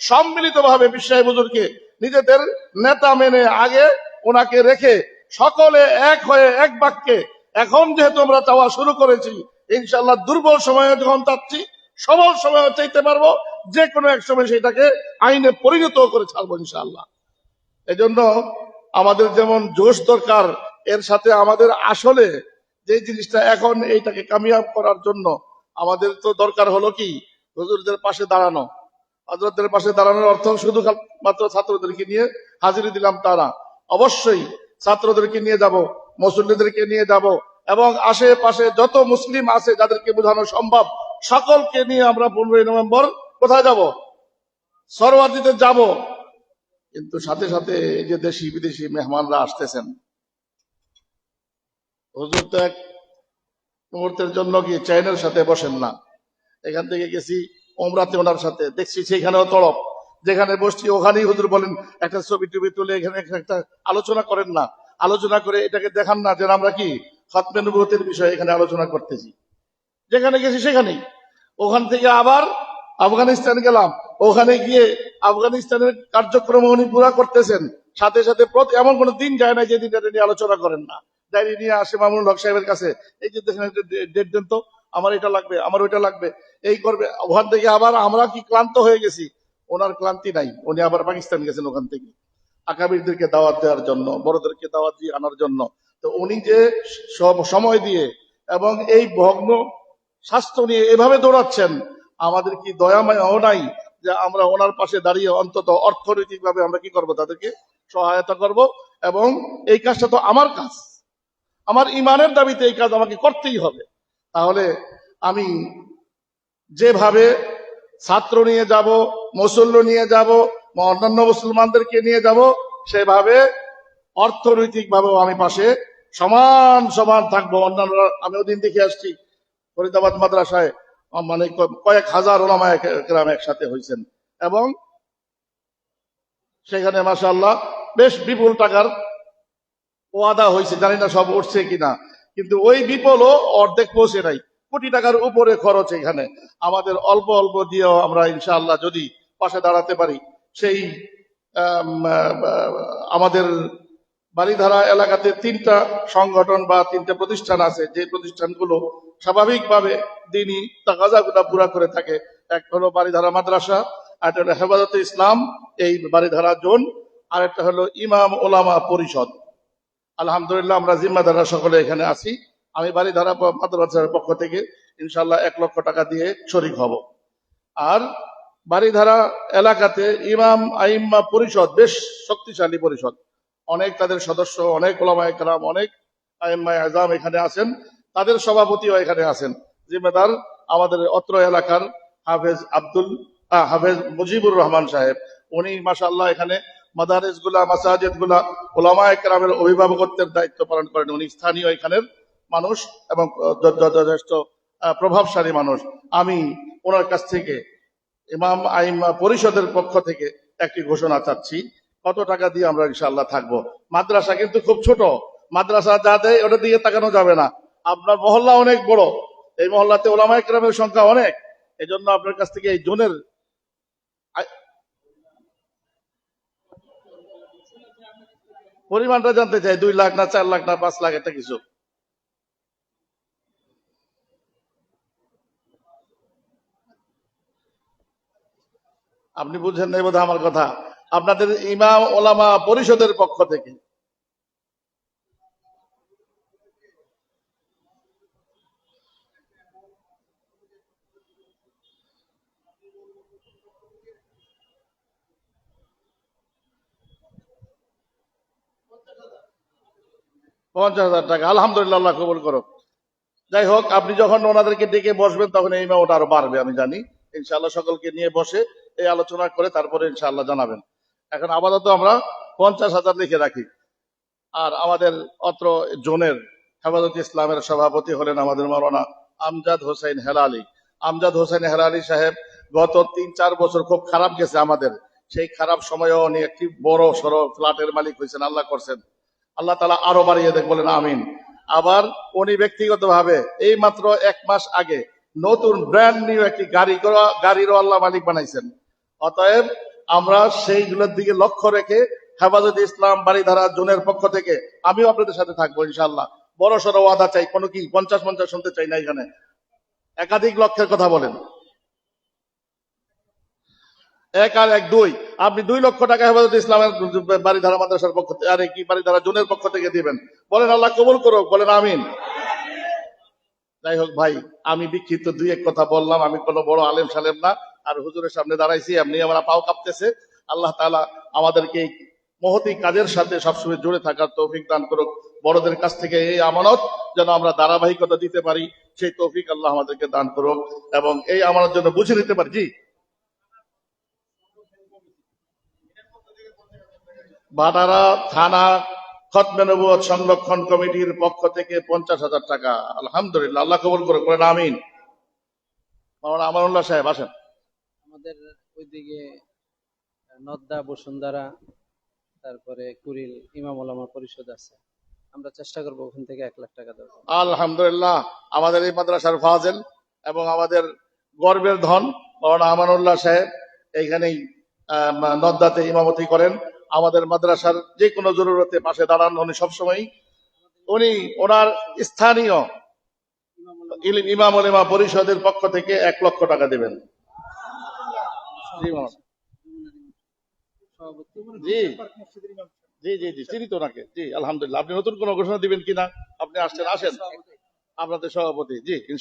সম্মিলিতভাবে বিশ্বাহী বুজুরকে নিজেদের নেতা মেনে আগে ওনাকে রেখে সকলে এক হয়ে এক বাক্যে, এখন যেহেতু আমরা চাওয়া শুরু করেছি ইনশাল্লাহ দুর্বল সময়ে যখন চাচ্ছি, সবল সময়ে চাইতে পারব যে কোনো এক সময় সেটাকে আইনে পরিণত করে ছাড়বো ইনশাল্লাহ এজন্য আমাদের যেমন জোশ দরকার, এর সাথে আমাদের আসলে যে জিনিসটা এখন এইটাকে কামিয়াব করার জন্য আমাদের তো দরকার হলো কি? হুজুরদের পাশে দাঁড়ানো। হজরতদের পাশে দাঁড়ানোর অর্থ শুধু মাত্র ছাত্রদেরকে নিয়ে হাজিরি দিলাম তারা অবশ্যই ছাত্রদেরকে নিয়ে যাব, মুসল্লিদেরকে নিয়ে যাব এবং আশেপাশে যত মুসলিম আছে যাদেরকে বোঝানো সম্ভব, সকলকে নিয়ে আমরা পনেরোই নভেম্বর কোথায় যাব? সরওয়ার্দিতে যাব। কিন্তু সাথে সাথে এই যে দেশি বিদেশি মেহমানরা আসতেছেন। হুজুর তো এক মুহূর্তের জন্য কি চাইনার সাথে বসেন না? এখান থেকে গেছি ওমরাতে ওনার সাথে। দেখছি সেখানেও তড়প যেখানে বসছি, ওখানেই হুজুর বলেন, একটা ছবি টবি তুলে এখানে একটা আলোচনা করেন না। আলোচনা করে এটাকে দেখান না যে আমরা কি? খতমে বিষয়ে এখানে আলোচনা করতেছি। যেখানে গেছি সেখানেই। ওখান থেকে আবার আফগানিস্তান গেলাম। ওখানে গিয়ে আফগানিস্তানের কার্যক্রম উনি পুরা করতেছেন। সাথে সাথে এমন কোনো দিন যায় না যে দিন এটা নিয়ে আলোচনা করেন না। ডায়েরি নিয়ে আসে মামুনুল হক সাহেবের কাছে, এই যে দেখেন ডেট দেন তো। আমার এটা লাগবে, আমার ওইটা লাগবে। এই করবে, ওখান থেকে আবার আমরা কি ক্লান্ত হয়ে গেছি? ওনার ক্লান্তি নাই। উনি আবার পাকিস্তান গেছেন ওখান থেকে। আকাবিরদেরকে দাওয়াত দেওয়ার জন্য, বড়দেরকে দাওয়াত দিয়ে আনার জন্য। তো উনি যে সব সময় দিয়ে এবং এই ভগ্ন স্বাস্থ্য নিয়ে এভাবে দৌড়াচ্ছেন, আমাদের কি দয়াময়ও নাই যে আমরা ওনার পাশে দাঁড়িয়ে অন্তত অর্থনৈতিক ভাবে আমরা কি করব? তাদেরকে সহায়তা করব এবং এই কাজটা তো আমার কাজ। আমার ইমানের দাবিতে এই কাজ আমাকে করতেই হবে। তাহলে আমি যেভাবে ছাত্র নিয়ে যাব, মুসল্ল নিয়ে যাব অন্যান্য মুসলমানদেরকে নিয়ে যাব, সেভাবে অর্থনৈতিক ভাবেও আমি পাশে সমান সমান থাকব। অন্যান্য, আমি ওদিন দেখে আসছি, ফরিদাবাদ মাদ্রাসায় মানে কয়েক হাজার ওলামা গ্রাম একসাথে হয়েছেন এবং সেখানে মাসাল্লাহ বেশ বিপুল টাকার ওয়াদা হয়েছে জানি না সব উঠছে কিনা, কিন্তু ওই বিপুলও অর্ধেক পৌঁছে নাই। কোটি টাকার উপরে খরচ এখানে। আমাদের অল্প অল্প দিয়েও আমরা ইনশাআল্লাহ যদি পাশে দাঁড়াতে পারি, সেই আমাদের বাড়িধারা এলাকাতে তিনটা সংগঠন বা তিনটা প্রতিষ্ঠান আছে। যে প্রতিষ্ঠানগুলো স্বাভাবিকভাবে দিনই তাকাজাগুলা পুরা করে থাকে। এক হলো বাড়িধারা মাদ্রাসা, আর একটা হলো হেফাজতে ইসলাম, এই বাড়িধারা জোন, আর একটা হলো ইমাম ওলামা পরিষদ। আলহামদুলিল্লাহ আমরা জিম্মাদাররা সকলে এখানে আছি। আমি বাড়িধারা মাদ্রাসার পক্ষ থেকে ইনশাল্লাহ এক লক্ষ টাকা দিয়ে শরিক হব। আর বাড়িধারা এলাকাতে ইমাম, আইম্মা পরিষদ, বেশ শক্তিশালী পরিষদ। অনেক তাদের সদস্য, অনেক ওলামা একরাম অনেক আইম্মা আজাম এখানে আছেন। তাদের সভাপতিও এখানে আছেন। জিম্মেদার আমাদের অত্র এলাকার হাফেজ আব্দুল হাফেজ মুজিবুর রহমান সাহেব। উনি মাসাল্লাহ এখানে মাদারেসগুলা মাসাজিদগুলা ওলামা একরামের অভিভাবকত্বের দায়িত্ব পালন করেন। উনি স্থানীয় এখানের মানুষ এবং যথেষ্ট প্রভাবশালী মানুষ। আমি ওনার কাছ থেকে ইমাম আইম পরিষদের পক্ষ থেকে একটি ঘোষণা চাচ্ছি। কত টাকা দিয়ে আমরা ইনশাল্লাহ থাকব? মাদ্রাসা কিন্তু খুব ছোট। মাদ্রাসা যা দেয় ওটা দিয়ে তাকানো যাবে না। আপনার মহল্লা অনেক বড়। এই মহল্লাতে ওলামা একরামের সংখ্যা অনেক। এই জন্য আপনার কাছ থেকে এই জোনের পরিমাণটা জানতে চাই। দুই লাখ না চার লাখ না পাঁচ লাখ, একটা কিছু। আপনি বুঝছেন নাই বোধহয় আমার কথা। আপনাদের ইমাম, ওলামা পরিষদের পক্ষ থেকে। পঞ্চাশ হাজার টাকা। আলহামদুলিল্লাহ কবুল করো যাই হোক, আপনি যখন ওনাদেরকে ডেকে বসবেন, তখন এই ওটা আরও বাড়বে, আমি জানি। ইনশাআল্লাহ সকলকে নিয়ে বসে এই আলোচনা করে তারপরে ইনশাআল্লাহ জানাবেন। এখন আপাতত আমরা পঞ্চাশ হাজার লিখে রাখি। আর আমাদের অত্র জোনের হেফাজত ইসলামের সভাপতি হলেন আমাদের মৌলানা আমজাদ হোসেন হেলালি। আমজাদ হোসেন হেলালি সাহেব গত তিন চার বছর খুব খারাপ গেছে আমাদের। সেই খারাপ সময়েও উনি একটি বড়, সড়ো ফ্ল্যাটের মালিক হয়েছেন, আল্লাহ করছেন। আল্লাহ তালা আরও বাড়িয়ে দেখ বলেন আমিন। আবার উনি ব্যক্তিগতভাবে এই মাত্র এক মাস আগে নতুন ব্র্যান্ড নিউ একটি গাড়ি গাড়িরও আল্লাহ মালিক বানাইছেন। অতএব আমরা সেইগুলোর দিকে লক্ষ্য রেখে হেফাজত ইসলাম বাড়িধারা জোনের পক্ষ থেকে আমিও আপনাদের সাথে থাকব ইনশাল্লাহ বড় সড়ো ওয়াদা চাই, কোনো কি পঞ্চাশ পঞ্চাশ শুনতে চাই না এখানে। একাধিক লক্ষ্যের কথা বলেন। এক আর এক দুই, আপনি দুই লক্ষ টাকা হেফাজত ইসলামের বাড়িধারা মাদ্রাসার পক্ষ থেকে, আরে কি বাড়িধারা জোনের পক্ষ থেকে দিবেন? বলেন আল্লাহ কবুল করুক, বলেন আমিন। যাই হোক ভাই, আমি বিক্ষিপ্ত দুই এক কথা বললাম, আমি কোনো বড় আলেম সালেম না। আর হুজুরের সামনে দাঁড়াইছি, এমনি আমরা পাও কাঁপতেছে। আল্লাহ তাআলা আমাদেরকে মহতি কাজের সাথে সবসময় জুড়ে থাকার তৌফিক দান করুক। বড়দের কাছ থেকে এই আমানত যেন আমরা ধারাবাহিকতা দিতে পারি, সেই তৌফিক আল্লাহ আমাদেরকে দান করুক এবং এই আমানত জন্য বুঝে নিতে পারি। জি। ভাটারা থানা খতমে নবুয়ত সংরক্ষণ কমিটির পক্ষ থেকে পঞ্চাশ হাজার টাকা। আলহামদুলিল্লাহ, আল্লাহ কবুল করে করেন আমিন। মাওলানা আমানুল্লাহ সাহেব, আসেন। আমাদের ওইদিকে নদ্দা বসুন্ধরা তারপরে কুরিল ইমাম ওলামা পরিষদ আছে। আমরা চেষ্টা করব ওখান থেকে এক লাখ টাকা দেবো আলহামদুলিল্লাহ আমাদের এই মাদ্রাসার ফাজেল এবং আমাদের গর্বের ধন মাওলানা আমানুল্লাহ সাহেব এইখানেই নদ্দাতে ইমামতি করেন। আমাদের মাদ্রাসার যে কোনো জরুরতে পাশে দাঁড়ান উনি সবসময় উনি ওনার স্থানীয় ইমাম ওলেমা পরিষদের পক্ষ থেকে এক লক্ষ টাকা দেবেন। আপনাদের সভাপতি, জি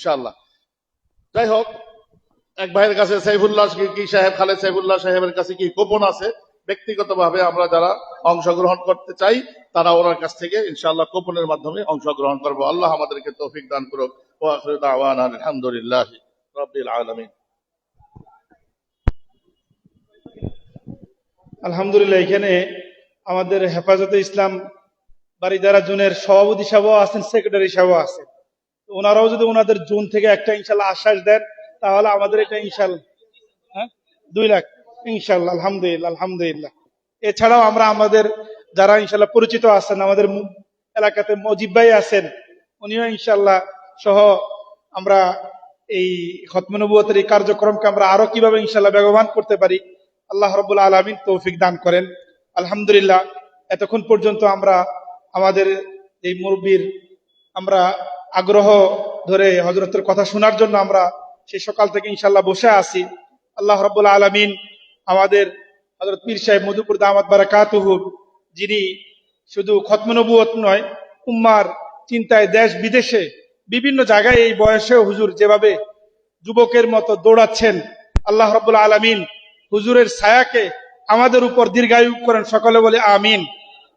যাই হোক, এক ভাইয়ের কাছে সাইফুল্লাহ কি- সাহেব, খালেদ সাইফুল্লাহ সাহেবের কাছে কি গোপন আছে? আমরা যারা অংশগ্রহণ করতে চাই, তারা ওনার কাছ থেকে ইনশাআল্লাহ গোপনের মাধ্যমে অংশগ্রহণ করব। আল্লাহ আমাদেরকে তৌফিক দান করুক। আলহামদুলিল্লাহ রাব্বিল আলামিন। আলহামদুলিল্লাহ, এখানে আমাদের হেফাজতে ইসলাম বাড়িদারা জুনের সভাপতি সাহেবও আছেন, সেক্রেটারি সাহেবও আছেন। ওনারাও যদি ওনাদের জুন থেকে একটা ইনশাল্লাহ আশ্বাস দেন, তাহলে আমাদের এটা ইনশাল্লাহ হ্যাঁ? দুই লাখ, ইনশাল্লাহ, আলহামদুলিল্লাহ আলহামদুলিল্লাহ। এছাড়াও আমরা আমাদের যারা ইনশাল্লাহ পরিচিত আছেন, আমাদের এলাকাতে মজিব ভাই আছেন, উনিও ইনশাল্লাহ সহ আমরা এই খতমনবুয়তের এই কার্যক্রমকে আমরা আরও কীভাবে ইনশাল্লাহ বেগবান করতে পারি আল্লাহ রবুল আলমিন তৌফিক দান করেন। আলহামদুলিল্লাহ, এতক্ষণ পর্যন্ত আমরা আমাদের এই মুরব্বীর আমরা আগ্রহ ধরে হজরতের কথা শোনার জন্য আমরা সেই সকাল থেকে ইনশাল্লাহ বসে আছি। আল্লাহ রব্বুল আলমিন আমাদের হজরত পীর সাহেব মধুপুর দামাত বারাকাতুহু, যিনি শুধু খতমনবুয়ত নয়, উম্মার চিন্তায় দেশ বিদেশে বিভিন্ন জায়গায় এই বয়সে হুজুর যেভাবে যুবকের মতো দৌড়াচ্ছেন, আল্লাহ রব্বুল আলমিন হুজুরের ছায়াকে আমাদের উপর দীর্ঘায়ু করেন, সকলে বলে আমিন।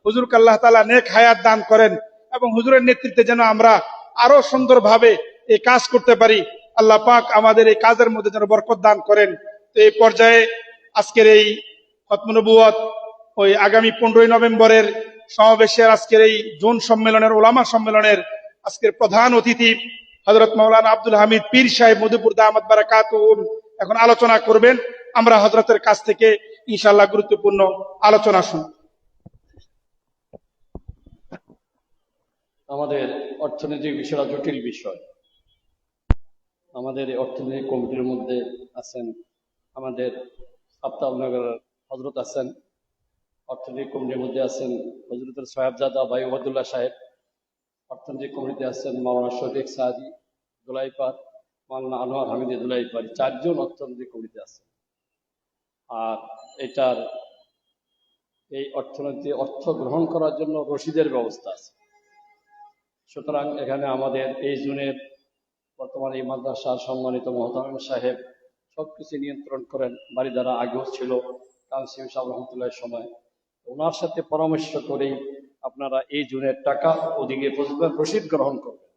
হুজুরকে আল্লাহ তালা নেক হায়াত দান করেন এবং হুজুরের নেতৃত্বে যেন আমরা আরও সুন্দরভাবে এই কাজ করতে পারি। আল্লাহ পাক আমাদের এই কাজের মধ্যে যেন বরকত দান করেন। তো এই পর্যায়ে আজকের এই খতমনবুয়ত ওই আগামী পনেরোই নভেম্বরের সমাবেশের আজকের এই জোন সম্মেলনের, ওলামা সম্মেলনের আজকের প্রধান অতিথি হজরত মৌলানা আব্দুল হামিদ পীর সাহেব মধুপুর দামাত বারাকাত এখন আলোচনা করবেন। আমরা হজরতের কাছ থেকে ইনশাল্লাহ গুরুত্বপূর্ণ আলোচনা শুনব। আমাদের অর্থনৈতিক বিষয়টা জটিল বিষয়। আমাদের এই অর্থনৈতিক কমিটির মধ্যে আছেন আমাদের সাপ্তাহনগরের হজরত আছেন, অর্থনৈতিক কমিটির মধ্যে আছেন হজরতের সাহেবজাদা ভাই ওবাদুল্লাহ সাহেব, অর্থনৈতিক কমিটিতে আছেন মাওলানা শফিক সাহাদি দুলাইপার মাওলানা আনোয়ার হামিদি দুলাইপার চারজন অর্থনৈতিক কমিটিতে আছেন। আর এটার এই অর্থনীতি, অর্থ গ্রহণ করার জন্য রসিদের ব্যবস্থা আছে। সুতরাং এখানে আমাদের এই জুনের বর্তমানে এই মাদ্রাসার সম্মানিত মহতামিম সাহেব সবকিছু নিয়ন্ত্রণ করেন, বাড়ি দ্বারা আগেও ছিল কাউন্সিল সাহেব রহমতুল্লাহের সময়। ওনার সাথে পরামর্শ করেই আপনারা এই জুনের টাকা ওদিকে বুঝবেন রসিদ গ্রহণ করবেন।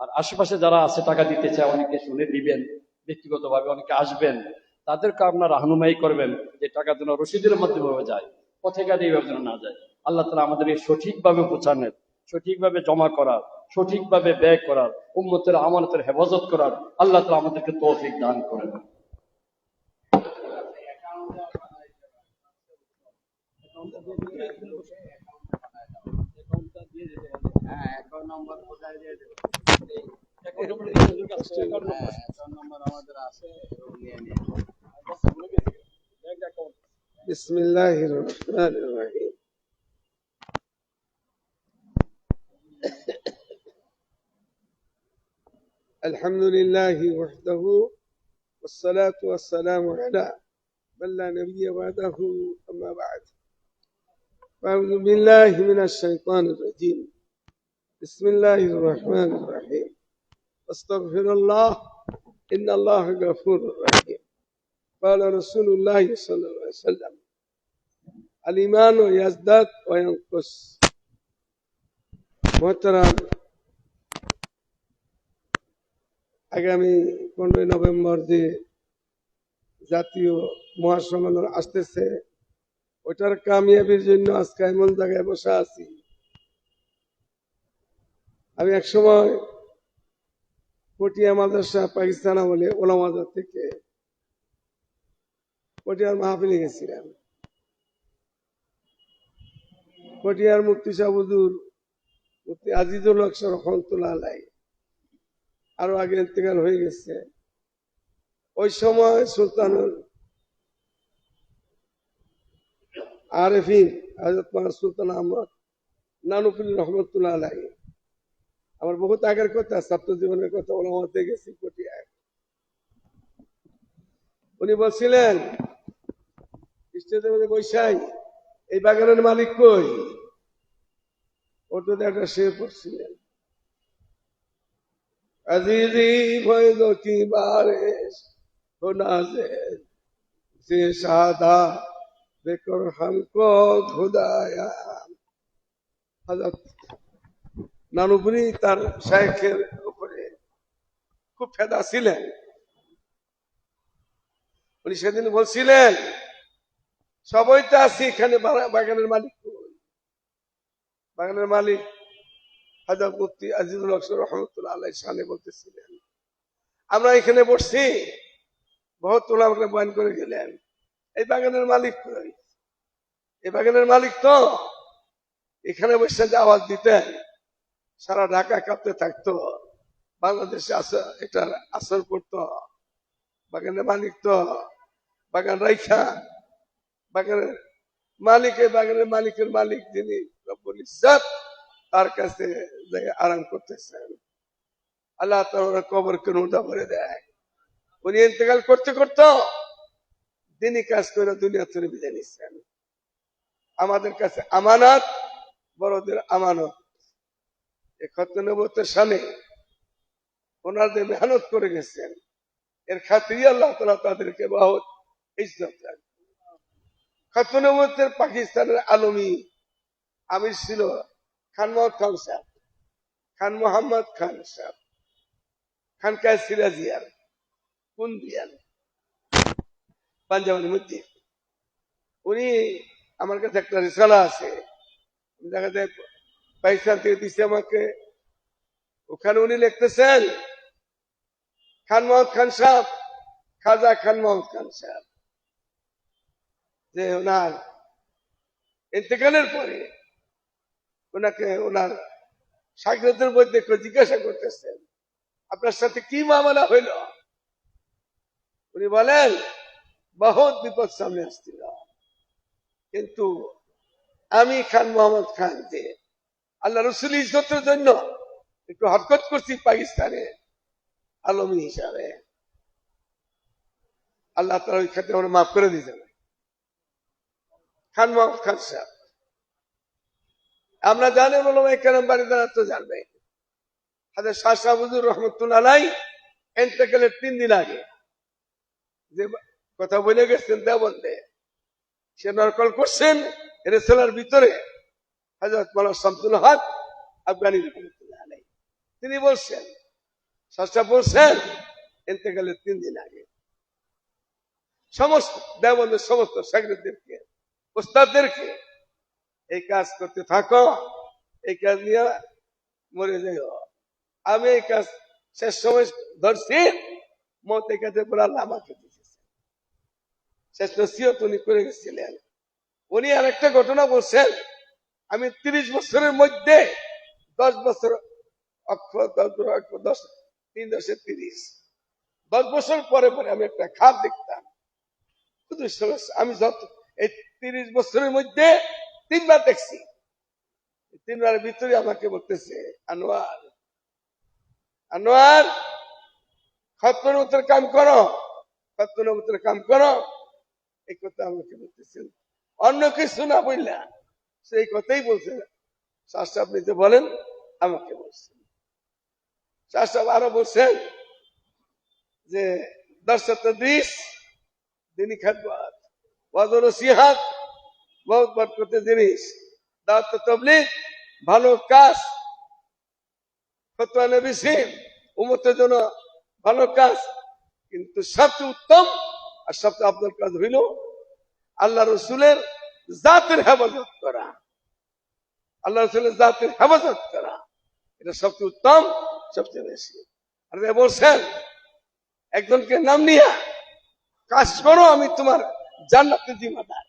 আর আশেপাশে যারা আছে, টাকা দিতে চায়, অনেকে শুনে দিবেন, ব্যক্তিগতভাবে অনেকে আসবেন। তাদেরকে আপনারা রাহনুমাই করবেন যে টাকা যেন রসিদের মাধ্যমে যায় পথে ঘাটে এইভাবে যেন না যায়। আল্লাহ তালা আমাদের এই সঠিকভাবে বোঝানোর সঠিকভাবে জমা করার, সঠিকভাবে ব্যয় করার, উম্মতের আমানতের হেফাজত করার আল্লাহ তালা আমাদেরকে তৌফিক দান করেন। নম্বর আমাদের আছে بسم الله الرحمن الرحيم. الحمد لله وحده والصلاة والسلام على من لا نبي بعده أما بعد. أعوذ بالله من الشيطان الرجيم. بسم الله الرحمن الرحيم. أستغفر الله. إن الله غفور رحيم. قال رسول الله صلى الله عليه وسلم الإيمان يزداد وينقص محترم আগামী পনেরোই নভেম্বর যে জাতীয় মহাসম্মেলন আসতেছে ওটার কামিয়াবির জন্য আজকে এমন জায়গায় বসে আছি আমি এক সময় পটিয়া মাদ্রাসা পাকিস্তান আমলে ওলামাজার থেকে পটিয়ার মাহফিলে গেছিলাম। পটিয়ার মুফতি সাহুদুর মুফতি আজিজুল হক রহমতুল্লাহ আলাই আরও আগে ইন্তেকাল হয়ে গেছে। ওই সময় সুলতানুল আরেফিন সুলতান আহমদ নানুফুল রহমতুল্লাহ আলাই আমার বহুত আগের কথা, ছাত্র জীবনের কথা ওলামাতে গেছি পটিয়ায়। উনি বলছিলেন স্টেজের মধ্যে বৈশাই এই বাগানের মালিক কই ওটাতে একটা শুয়ে পড়ছিলেন আজিজি ফয়দ কি বারিশ हो नाज़िर से सादा बेकर हमको खुदाया হযরত নানুপুরি তার শায়েখের উপরে খুব ফেদা ছিলেন উনি সেদিন বলছিলেন সবাই তো আছি এখানে বাগানের মালিক। বাগানের মালিক হাজার মুফতি আজিজুল হক রহমতুল্লাহ আল্লাহ সামনে বলতেছিলেন, আমরা এখানে বসছি। বহুত তোলা বয়ান করে গেলেন। এই বাগানের মালিক এই বাগানের মালিক তো। এখানে বসে যে আওয়াজ দিতেন, সারা ঢাকা কাঁপতে থাকতো। বাংলাদেশে আসা এটার আসর পড়তো বাগানের মালিক তো। বাগান রাইখা বাগানের মালিক এই বাগানের মালিকের মালিক যিনি রব্বুল ইজ্জত, তার কাছে আরাম করতেছেন। আল্লাহ দেয়। উনি ইন্তেকাল করতে করতে দিনই কাজ করে দুনিয়া থেকে বিদায় আমাদের কাছে আমানত, বড়দের আমানত। একাত্তর সালে ওনাদের মেহনত করে গেছেন। এর খাতিরে আল্লাহ তালা তাদেরকে বহুত ইজ্জত দেন। খাতুনবতের পাকিস্তানের আলমী আমির ছিল খান মোহাম্মদ খান সাহেব। খান মোহাম্মদ খান সাহেব। খানকায় সিরাজিয়ার কোন দিয়ান পাঞ্জাবের মধ্যে। উনি আমার কাছে একটা রিসালা আছে। দেখা যায় পাকিস্তান থেকে দিচ্ছে আমাকে। ওখানে উনি লিখতেছেন, খান মোহাম্মদ খান সাহেব, খাজা খান মোহাম্মদ খান সাহেব। যে ওনার ইন্তেকালের পরে ওনাকে ওনার সাগরদের মধ্যে কেউ জিজ্ঞাসা করতেছেন আপনার সাথে কি মামলা হইল? উনি বলেন, বহুত বিপদ সামনে আসছিল। কিন্তু আমি খান মোহাম্মদ খান যে আল্লাহ রসুল ইজতের জন্য একটু হরকত করছি পাকিস্তানে আলমী হিসাবে আল্লাহ তালা ওই খাতে আমরা মাফ করে দিতে খান সাহেব। আমরা জানি এখানে বাড়ি দ্বারা তো জানবে। হাজার শাহ রহমতুল্লাহ আলাই এন্তেকালের তিন দিন আগে যে কথা বলে গেছেন দেবন্দে সে নরকল করছেন রেসলার ভিতরে হাজরত মালা শামসুল হক আফগানি রহমতুল্লাহ তিনি বলছেন শাস্তা বলছেন, এন্তেকালের তিন দিন আগে। সমস্ত দেবন্দের সমস্ত সাগরদেরকে ওস্তাদদেরকে এই কাজ করতে থাকো, এই কাজ নিয়ে মরে যাইও। আমি এই কাজ শেষ সময় ধরছি মত এই কাজে পরে আল্লাহ আমাকে শেষ নসিহত উনি করে গেছিলেন। উনি আর একটা ঘটনা বলছেন, আমি তিরিশ বছরের মধ্যে দশ বছর অক্ষর দশ অক্ষর দশ, তিন দশে তিরিশ। দশ বছর পরে পরে আমি একটা খাপ দেখতাম। আমি যত এই তিরিশ বছরের মধ্যে তিনবার দেখছি। তিনবারের ভিতরে আমাকে বলতেছে, আনোয়ার আনোয়ার খতনবতের কাম করো খতনবতের কাম করো। এই কথা আমাকে বলতেছেন অন্য কিছু না বললা সেই কথাই বলছে। শাস্ত্র আপনি যে বলেন, আমাকে বলছেন শাস্ত্র আরও বলছেন যে দর্শক দিস, দিনই খাদবাত ওয়াজর সিহাত বহুত বরকতের জিনিস। ভালো কাজ, ফতোয়া নবী সিম উম্মতের জন্য ভালো কাজ, কিন্তু সবচেয়ে উত্তম আর সবচেয়ে আপনার কাজ হইল আল্লাহ রসুলের জাতের হেফাজত করা। আল্লাহ রসুলের জাতের হেফাজত করা। এটা সবচেয়ে উত্তম, সবচেয়ে বেশি। আর বলছেন, একজনকে নাম নিয়া, কাজ করো, আমি তোমার জান্নাতের জিম্মাদার।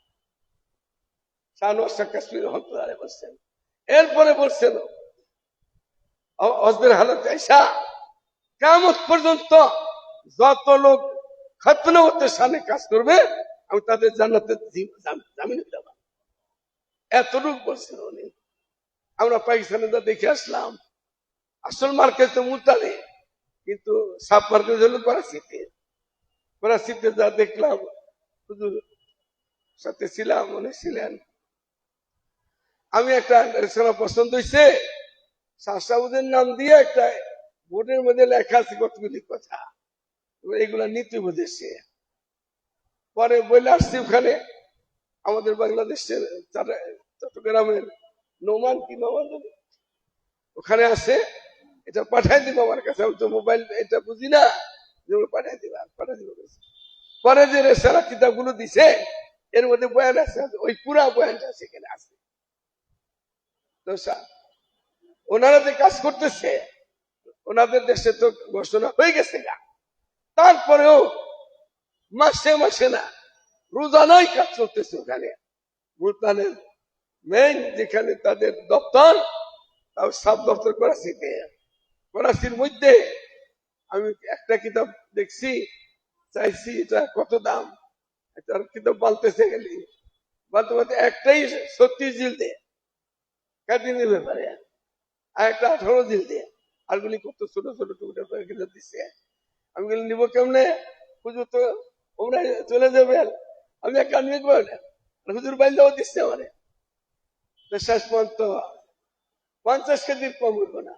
বলছেন, এরপরে বলছেন হজবের হালত আইসা কেমন পর্যন্ত যত লোক খতনবতের সামনে কাজ করবে, আমি তাদের জান্নাতের জি- জাম- জামিন দেব এতটুকু বলছেন উনি। আমরা পাকিস্তানে যা দেখে আসলাম, আসল মার্কেট তো মুলতানে, কিন্তু সাব মার্কেট হলো করাচিতে করাচিতে যা দেখলাম, হুজুর সাথে ছিলাম, উনি ছিলেন। আমি একটা রেস্তোরাঁ পছন্দ হয়েছে শাসাউদের নাম দিয়ে একটা বোর্ডের মধ্যে লেখা আছে কতগুলি কথা। এগুলা নীতি বুঝেছে পরে বলে আসছি ওখানে, আমাদের বাংলাদেশের চট্টগ্রামের নোমান কি নোমান ওখানে আছে, এটা পাঠাই দিব আমার কাছে, আমি তো মোবাইল, এটা বুঝি না পাঠাই দিবা পাঠাই দিব পরে যে রেসারা কিতাবগুলো দিছে, এর মধ্যে বয়ান আছে, ওই পুরা বয়ানটা সেখানে আছে। সা- ওনারা যে কাজ করতেছে, ওনাদের দেশে তো ঘোষণা হয়ে গেছে গা। তারপরেও মাসে মাসে না রোজানাই কাজ চলতেছে ওখানে। ভুটানের মেইন যেখানে তাদের দপ্তর সাব দপ্তর করাচিতে। করাচির মধ্যে আমি একটা কিতাব দেখছি, চাইছি এটা কত দাম একটা কিতাব বালতেছে গেলি বালতে বালতে একটাই ছত্রিশ জিল দে কাটিনের ব্যাপারে আর একটা আঠারো জিল দে আরগুলি কত ছোট ছোট টুকরা করে দিচ্ছে আমি বলি, নিব কেমনে? হুজুর তো ওমরা চলে যাবেন। আমি একটা নিয়ে না। হুজুর বাইলেও দিচ্ছে আমারে। শেষ পর্যন্ত পঞ্চাশ কেজির কম হইব না।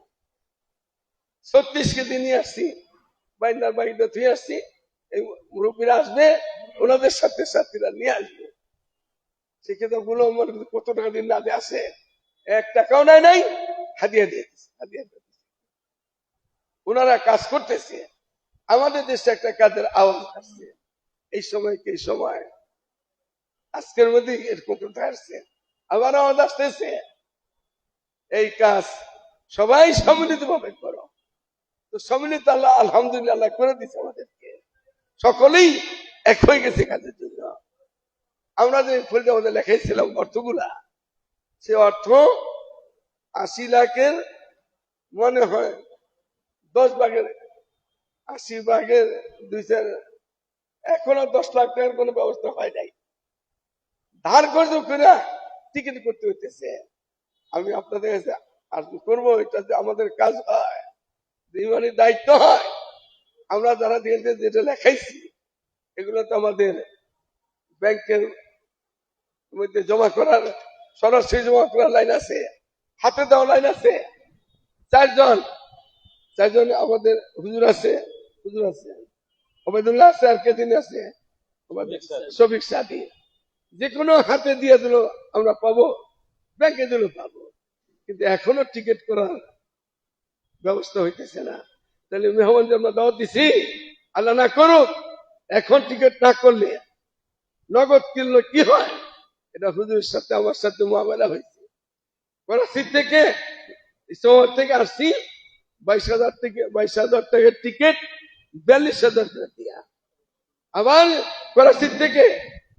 ছত্রিশ কেজি নিয়ে আসছি। বাইনার বাড়িটা ধুয়ে আসছি। এই মুরব্বীরা আসবে, ওনাদের সাথে সাথীরা নিয়ে আসবে। সেক্ষেত্রে গুলো আমার কত টাকা দিন না দিয়ে আসে এক টাকাও নাই নাই, হাদিয়া দিয়ে দিচ্ছে হাদিয়া দিয়ে দিচ্ছে। ওনারা কাজ করতেছে, আমাদের দেশে একটা কাজের আওয়াজ আসছে। এই সময় কি সময়? আজকের মধ্যে এরকম কথা আসছে, আবার আওয়াজ আসতেছে। এই কাজ সবাই সম্মিলিত ভাবে করো। তো সম্মিলিত আল্লাহ, আলহামদুলিল্লাহ করে দিচ্ছে আমাদেরকে। সকলেই এক হয়ে গেছে কাজের জন্য। আমরা যে ফুলটা আমাদের লেখাইছিলাম অর্থগুলা সে অর্থ আশি লাখের মনে হয়, দশ ভাগের, আশি ভাগের দুই চার, এখনও দশ লাখ টাকার কোনো ব্যবস্থা হয় নাই। ধার কর্জ করে টিকিট করতে হইতেছে। আমি আপনাদের কাছে আর করব, এটা যে আমাদের কাজ হয় দায়িত্ব হয়। আমরা যারা দিয়েছে, যেটা লেখাইছি, এগুলো তো আমাদের ব্যাংকের মধ্যে জমা করার সরাসরি জমা লাইন আছে হাতে দেওয়া লাইন আছে। চারজন চারজন আমাদের হুজুর আছে হুজুর আছে। ওবেদুল্লাহ আছে আর কে দিন আছে? শফিক সাথী যে কোনো হাতে দিয়ে দিল আমরা পাবো ব্যাংকে দিল পাবো। কিন্তু এখনও টিকিট করার ব্যবস্থা হইতেছে না। তাহলে মেহমান যে আমরা দাওয়াত দিছি আল্লাহ না করুক এখন টিকিট না করলে নগদ কিনলে কি হয়? এটা হুজুরের সাথে আমার সাথে মোকাবেলা হয়েছে। করাচি থেকে শহর থেকে আসছি বাইশ হাজার থেকে, বাইশ হাজার টাকার টিকিট বিয়াল্লিশ হাজার টাকা দিয়া। আবার করাচি থেকে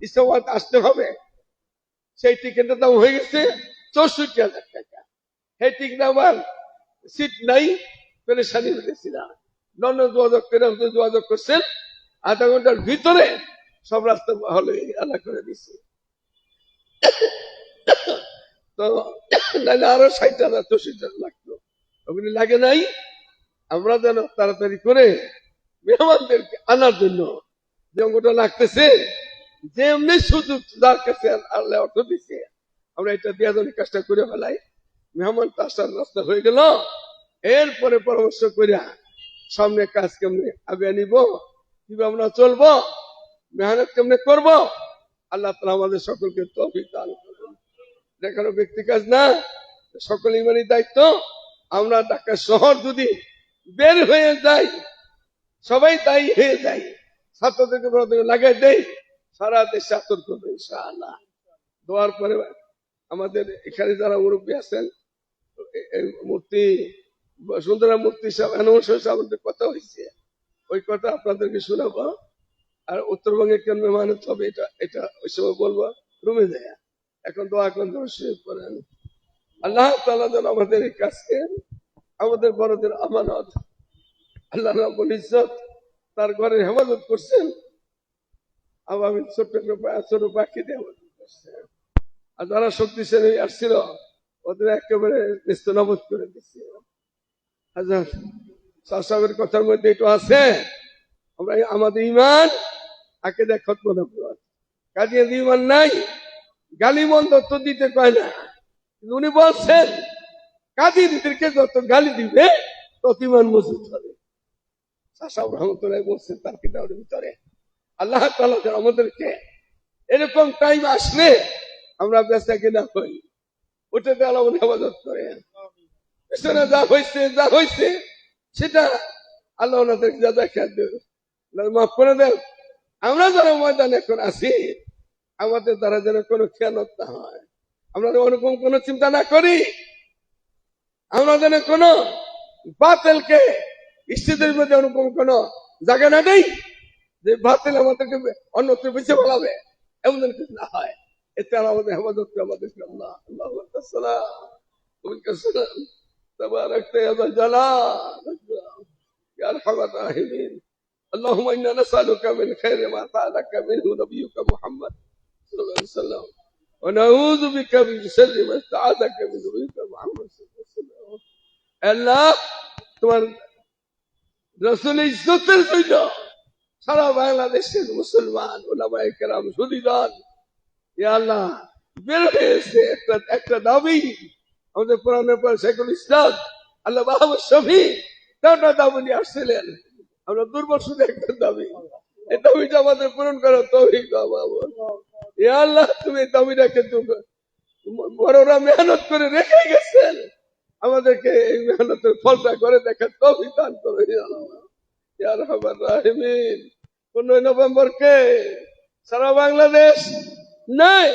ইসলামাবাদ আসতে হবে। সেই টিকিটের দাম হয়ে গেছে চৌষট্টি হাজার টাকা। সেই টিকিট আবার সিট নাই, পেরেশানি হয়েছিলাম লন্ডন যোগাযোগ করে যোগাযোগ করছেন। আধা ঘণ্টার ভিতরে সব রাস্তা হলে আলাদা করে দিচ্ছে তো নাহলে আরও ষাট হাজার চল্লিশ হাজার লাগতো। ওগুলি লাগে নাই? আমরা যেন তাড়াতাড়ি করে মেহমানদেরকে আনার জন্য যে অঙ্গটা লাগতেছে যে এমনি সুযোগ যার কাছে আল্লাহ অর্থ দিচ্ছে আমরা এটা দেওয়া জন্য কাজটা করে ফেলাই। মেহমান তো আসার রাস্তা হয়ে গেল। এরপরে পরামর্শ করিয়া সামনে কাজ কেমনে আগে নিব, কীভাবে আমরা চলবো, মেহনত কেমনে করব আল্লাহ তালা আমাদের সকলকে তৌফিক দান দেখানো ব্যক্তি কাজ না, সকল ইমানি দায়িত্ব। আমরা ঢাকা শহর যদি বের হয়ে যাই, সবাই দায়ী হয়ে যায় ছাত্রদেরকে বড় থেকে লাগাই দেই, সারা দেশ ইনশাআল্লাহ। দোয়ার পরে আমাদের এখানে যারা মুরব্বী আছেন মূর্তি, সুন্দরা মূর্তি সব অ্যানিভার্সারি সাহেব কথা হয়েছে ওই কথা আপনাদেরকে শোনাবো। আর উত্তরবঙ্গে কেন মেহমানত হবে এটা এটা ওই সময় বলব, রুমে দেয়া এখন দোয়া এখন শুয়ে করেন আল্লাহ তাআলা যেন আমাদের এই কাজকে, আমাদের বড়দের আমানত, আল্লাহ রাব্বুল ইজ্জত তার ঘরে হেফাজত করছেন। আমি ছোট্ট ছোট হেফাজত করছেন। আর যারা শক্তিশালী আসছিল, ওদের একেবারে নিস্তনাবোধ করে দিচ্ছে হাজার সাহেবের কথার মধ্যে একটু আছে। আমরা আমাদের ইমান আকে দেখ খতম না কাজে ইমান নাই, গালি মন্দ তো দিতে পায় না। কিন্তু উনি বলছেন কাজীদেরকে যত গালি দিবে, তত ইমান মজুদ হবে। সাসাব রহমতুল্লাহ বলছেন, তার কিতাবের ভিতরে? আল্লাহ যেন আমাদেরকে এরকম টাইম আসলে আমরা বেচা কিনা হই ওটাতে আল্লাহ হেফাজত করে। পেছনে যা হয়েছে যা হয়েছে সেটা আল্লাহ ওনাদেরকে যা দেখা দেবে। মাফ করে দেন। আমরা যারা ময়দানে এখন আছি, আমাদের দ্বারা যেন কোনো খেয়ালত না হয়। আমরা ওরকম কোনো চিন্তা না করি। আমরা যেন কোনো বাতেলকে স্ত্রীদের মধ্যে ওরকম কোনো জায়গা না দেই, যে বাতিল আমাদেরকে অন্যত্র পিছিয়ে বলাবে এমন কিছু না হয়। এতে আমাদের হেফাজত আমাদের আল্লাহ আল্লাহ তাবারাকতা ইয়া জালাল। ইয়া রাহিমিন। اللهم انا نسالك من خير ما سالك منه نبيك محمد صلى الله عليه وسلم ونعوذ بك من شر ما استعاذك من نبيك محمد صلى الله عليه وسلم আল্লাহ তোমার রসুল ইজ্জতের জন্য সারা বাংলাদেশের মুসলমান ওলামায়ে কেরাম সুদীদান ইয়া আল্লাহ বের হয়েছে একটা একটা দাবি আমাদের পুরানের পর শেখুল ইসলাম আল্লাহ বাহাবুর শফি তেরোটা দাবি নিয়ে আসছিলেন আমরা দুর্বল শুধু একটা দাবি। এই দাবিটা আমাদের পূরণ করা ইয়া আল্লাহ, তুমি এই দাবিটা কিন্তু বড়রা মেহনত করে রেখে গেছেন। আমাদেরকে এই মেহনতের ফলটা করে দেখার তৌফিক দান করে রহমান। পনেরোই নভেম্বরকে সারা বাংলাদেশ নাই,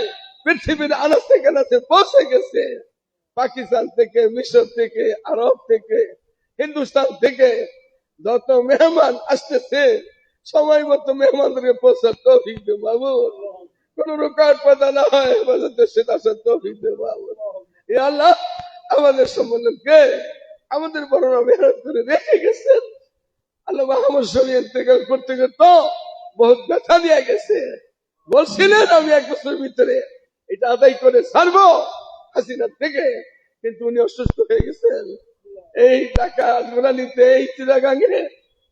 পৃথিবীর আনাচ থেকে আনাচে পৌঁছে গেছে। পাকিস্তান থেকে, মিশর থেকে, আরব থেকে, হিন্দুস্তান থেকে যত মেহমান আসতেছে, সময় মতো মেহমানদেরকে পৌঁছার তৌফিক দে বাবু। কোন রুকাট পাতা না হয় হেফাজতের সেটা আসার তৌফিক দে বাবু। আল্লাহ আমাদের সম্বন্ধকে আমাদের বড়রা মেহনত করে রেখে গেছেন। আল্লাহ মাহমুদ শরী ইন্তেকাল করতে তো বহুত ব্যথা দিয়ে গেছে। বলছিলেন আমি এক বছরের ভিতরে এটা আদায় করে ছাড়বো হাসিনার থেকে, কিন্তু উনি অসুস্থ হয়ে গেছেন। এই টাকা গোড়ালিতে এই চিরাগাঙ্গে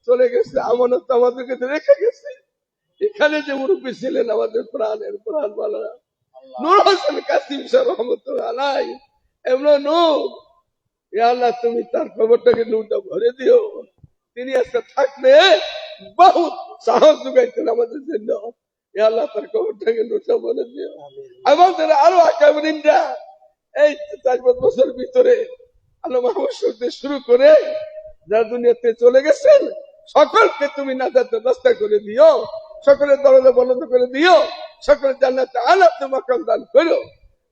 চলে গেছে আমানত আমাদের কাছে রেখে গেছে। এখানে যে মুরব্বী ছিলেন আমাদের প্রাণের প্রাণ বলা নূর হোসেন কাসিম শাহ রহমতুল্লাহ আলাই এমন নূর। আল্লাহ তুমি তার খবরটাকে নূরটা ভরে দিও। তিনি আজকে থাকলে বহুত সাহস যোগাইতেন আমাদের জন্য। আল্লাহ তার খবরটাকে নূরটা ভরে দিও। আমাদের আরও আগামীরা এই চার পাঁচ বছর ভিতরে আল্লাহ মাহমুদ শরীফ শুরু করে যারা দুনিয়াতে চলে গেছেন সকলকে তুমি নাজাতে রাস্তা করে দিও সকলের দরজা বন্ধ করে দিও সকলের জান্নাতে আল্লাহ তোমাকে দান করো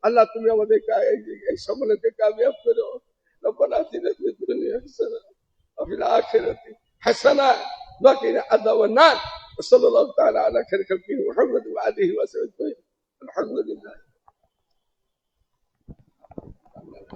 আল্লাহ তুমি আমাদের কা- এই- এই সম্মেলনকে কামিয়াব করো ربنا اتنا في الدنيا حسنه وفي الاخره حسنه وقنا عذاب النار وصلى الله تعالى على خير خلقه محمد وعلى اله وصحبه الحمد لله